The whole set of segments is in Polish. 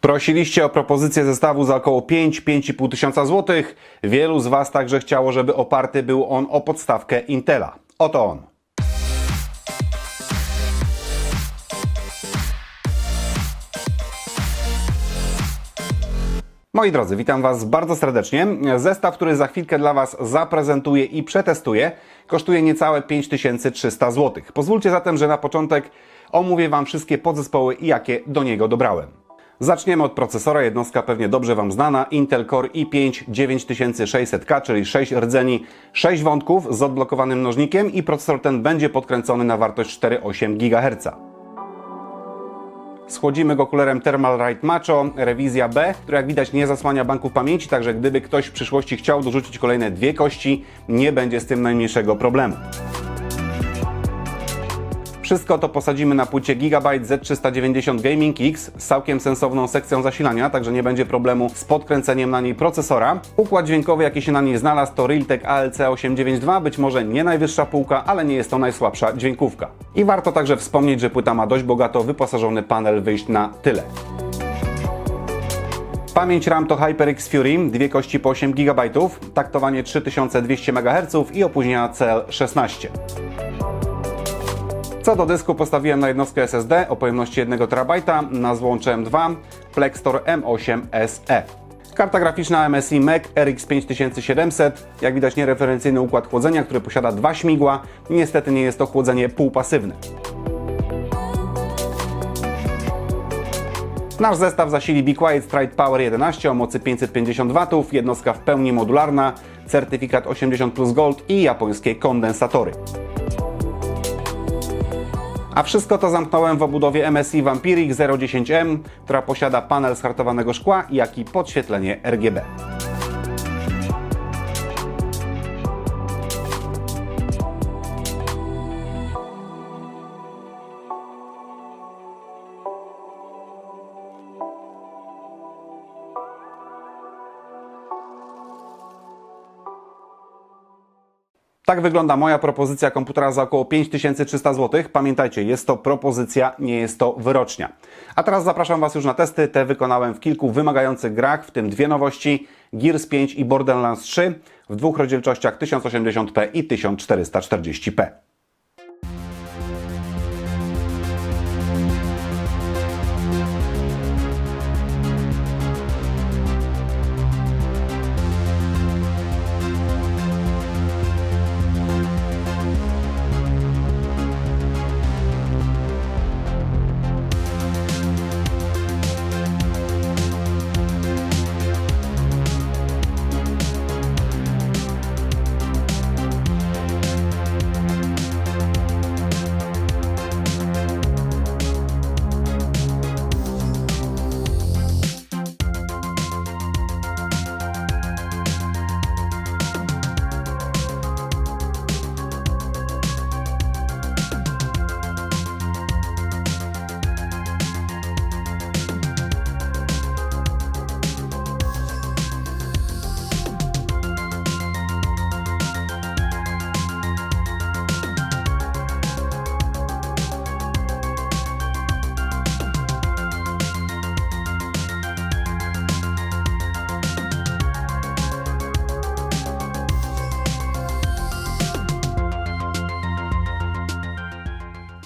Prosiliście o propozycję zestawu za około 5-5,5 tysiąca złotych. Wielu z Was także chciało, żeby oparty był on o podstawkę Intela. Oto on. Moi drodzy, witam Was bardzo serdecznie. Zestaw, który za chwilkę dla Was zaprezentuję i przetestuję, kosztuje niecałe 5300 zł. Pozwólcie zatem, że na początek omówię Wam wszystkie podzespoły i jakie do niego dobrałem. Zaczniemy od procesora, jednostka pewnie dobrze Wam znana, Intel Core i5 9600K, czyli 6 rdzeni, 6 wątków z odblokowanym mnożnikiem i procesor ten będzie podkręcony na wartość 4,8 GHz. Schłodzimy go kulerem Thermal Right Macho, rewizja B, która jak widać nie zasłania banków pamięci, także gdyby ktoś w przyszłości chciał dorzucić kolejne dwie kości, nie będzie z tym najmniejszego problemu. Wszystko to posadzimy na płycie Gigabyte Z390 Gaming X z całkiem sensowną sekcją zasilania, także nie będzie problemu z podkręceniem na niej procesora. Układ dźwiękowy, jaki się na niej znalazł, to Realtek ALC892, być może nie najwyższa półka, ale nie jest to najsłabsza dźwiękówka. I warto także wspomnieć, że płyta ma dość bogato wyposażony panel wyjść na tyle. Pamięć RAM to HyperX Fury, dwie kości po 8 GB, taktowanie 3200 MHz i opóźnienia CL16. Co do dysku postawiłem na jednostkę SSD o pojemności 1 TB na złącze M2 Plextor M8 SE. Karta graficzna MSI Mac RX 5700, jak widać niereferencyjny układ chłodzenia, który posiada dwa śmigła. Niestety nie jest to chłodzenie półpasywne. Nasz zestaw zasili Be Quiet Stride Power 11 o mocy 550 W, jednostka w pełni modularna, certyfikat 80 Plus Gold i japońskie kondensatory. A wszystko to zamknąłem w obudowie MSI Vampiric 010M, która posiada panel z hartowanego szkła, jak i podświetlenie RGB. Tak wygląda moja propozycja komputera za około 5300 zł. Pamiętajcie, jest to propozycja, nie jest to wyrocznia. A teraz zapraszam Was już na testy. Te wykonałem w kilku wymagających grach, w tym dwie nowości: Gears 5 i Borderlands 3 w dwóch rozdzielczościach 1080p i 1440p.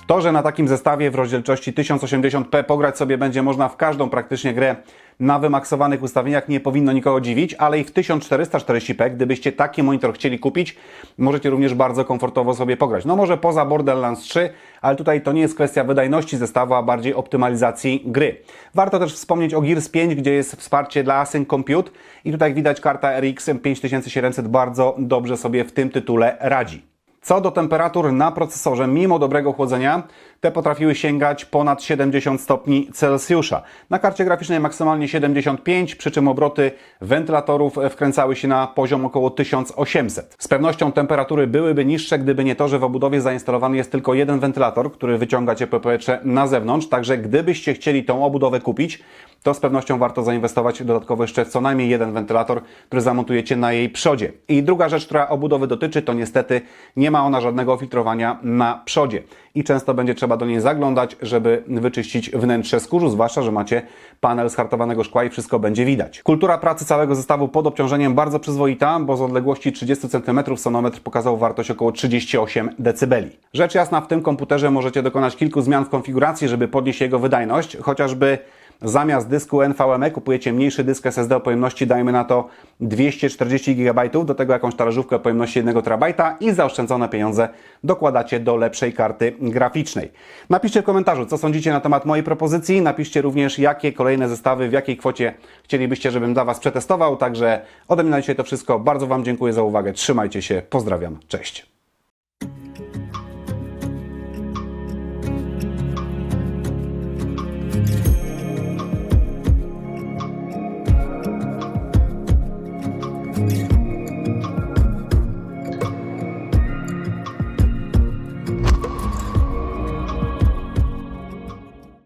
To, że na takim zestawie w rozdzielczości 1080p pograć sobie będzie można w każdą praktycznie grę na wymaksowanych ustawieniach nie powinno nikogo dziwić, ale i w 1440p, gdybyście taki monitor chcieli kupić, możecie również bardzo komfortowo sobie pograć. No może poza Borderlands 3, ale tutaj to nie jest kwestia wydajności zestawu, a bardziej optymalizacji gry. Warto też wspomnieć o Gears 5, gdzie jest wsparcie dla Async Compute i tutaj widać karta RX 5700 bardzo dobrze sobie w tym tytule radzi. Co do temperatur na procesorze, mimo dobrego chłodzenia, te potrafiły sięgać ponad 70 stopni Celsjusza. Na karcie graficznej maksymalnie 75, przy czym obroty wentylatorów wkręcały się na poziom około 1800. Z pewnością temperatury byłyby niższe, gdyby nie to, że w obudowie zainstalowany jest tylko jeden wentylator, który wyciąga ciepłe powietrze na zewnątrz, także gdybyście chcieli tą obudowę kupić, to z pewnością warto zainwestować dodatkowo jeszcze co najmniej jeden wentylator, który zamontujecie na jej przodzie. I druga rzecz, która obudowy dotyczy, to niestety nie ma ona żadnego filtrowania na przodzie. I często będzie trzeba do niej zaglądać, żeby wyczyścić wnętrze skórzu, zwłaszcza, że macie panel z hartowanego szkła i wszystko będzie widać. Kultura pracy całego zestawu pod obciążeniem bardzo przyzwoita, bo z odległości 30 cm sonometr pokazał wartość około 38 dB. Rzecz jasna, w tym komputerze możecie dokonać kilku zmian w konfiguracji, żeby podnieść jego wydajność, chociażby Zamiast dysku NVMe kupujecie mniejszy dysk SSD o pojemności, dajmy na to 240 GB, do tego jakąś talerzówkę o pojemności 1 TB i zaoszczędzone pieniądze dokładacie do lepszej karty graficznej. Napiszcie w komentarzu, co sądzicie na temat mojej propozycji. Napiszcie również, jakie kolejne zestawy, w jakiej kwocie chcielibyście, żebym dla Was przetestował. Także ode mnie na dzisiaj to wszystko. Bardzo Wam dziękuję za uwagę. Trzymajcie się. Pozdrawiam. Cześć.